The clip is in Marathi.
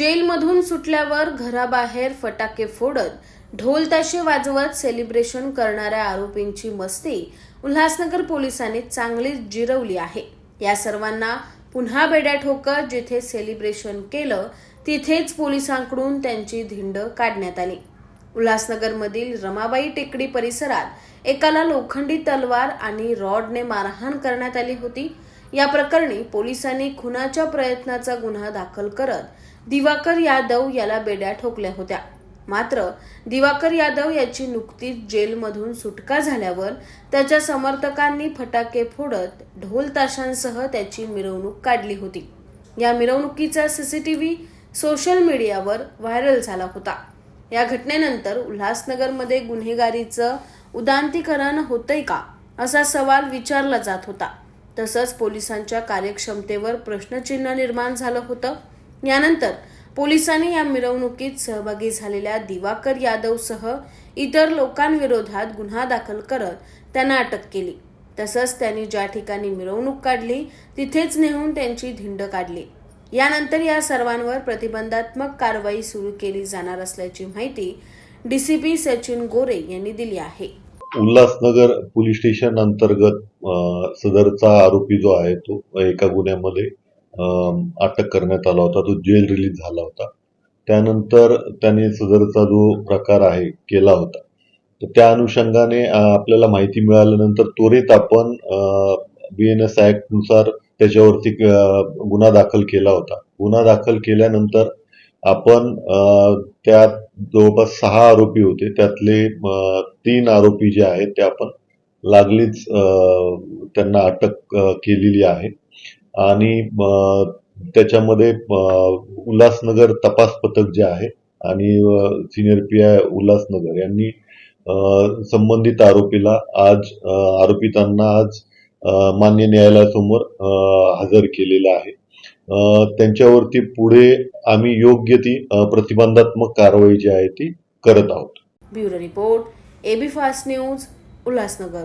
जेलमधून सुटल्यावर घराबाहेर फटाके फोडत ढोल ताशे वाजवत सेलिब्रेशन करणाऱ्या आरोपींची मस्ती उल्हासनगर पोलिसांनी चांगलीच जिरवली आहे. या सर्वांना पुन्हा बेड्या ठोकत जिथे सेलिब्रेशन केलं तिथेच पोलिसांकडून त्यांची धिंड काढण्यात आली. उल्हासनगरमधील रमाबाई टेकडी परिसरात एकाला लोखंडी तलवार आणि रॉडने मारहाण करण्यात आली होती. या प्रकरणी पोलिसांनी खुनाच्या प्रयत्नाचा गुन्हा दाखल करत दिवाकर यादव याला बेड्या ठोकल्या होत्या. मात्र दिवाकर यादव याची नुकतीच जेलमधून सुटका झाल्यावर त्याच्या समर्थकांनी फटाके फोडत ढोल ताशांसह त्याची मिरवणूक काढली होती. या मिरवणुकीचा सीसीटीव्ही सोशल मीडियावर व्हायरल झाला होता. या घटनेनंतर उल्हासनगरमध्ये गुन्हेगारीचं उदांतीकरण होतंय का? असा सवाल विचारला जात होता. तसंच पोलिसांच्या कार्यक्षमतेवर प्रश्नचिन्ह निर्माण झालं होतं. यानंतर पोलिसांनी या मिरवणुकीत सहभागी झालेल्या दिवाकर यादवसह इतर लोकांविरोधात गुन्हा दाखल करत त्यांना अटक केली. तसंच त्यांनी ज्या ठिकाणी मिरवणूक काढली तिथेच नेहून त्यांची धिंड काढली. यानंतर या सर्वांवर प्रतिबंधात्मक कारवाई सुरू केली जाणार असल्याची माहिती डीसीपी सचिन गोरे यांनी दिली आहे. उल्हासनगर पोलीस स्टेशन अंतर्गत सदरचा आरोपी जो आहे तो एका गुन्ह्यामध्ये अटक करण्यात आला होता. तो जेल रिलीज झाला होता. त्यानंतर त्याने सदरचा जो प्रकार आहे केला होता. तर त्या अनुषंगाने आपल्याला माहिती मिळाल्यानंतर त्वरित आपण बी एन एस ऍक्टनुसार त्याच्यावरती गुन्हा दाखल केला होता. गुन्हा दाखल केल्यानंतर आपण त्यात जवळपास सहा आरोपी होते. त्यातले तीन आरोपी जे आहेत ते आपण लागलीच त्यांना अटक केलेली आहे. आणि त्याच्यामध्ये उल्हासनगर तपास पथक जे आहे आणि सिनियर पी आय उल्हासनगर यांनी संबंधित आरोपीला आज आरोपितांना आज मान्य न्यायालयासमोर हजर केलेला आहे. त्यांच्यावरती पुढे आम्ही योग्य ती प्रतिबंधात्मक कारवाई जी आहे ती करत आहोत. Bureau report AB fast news Ulhasnagar.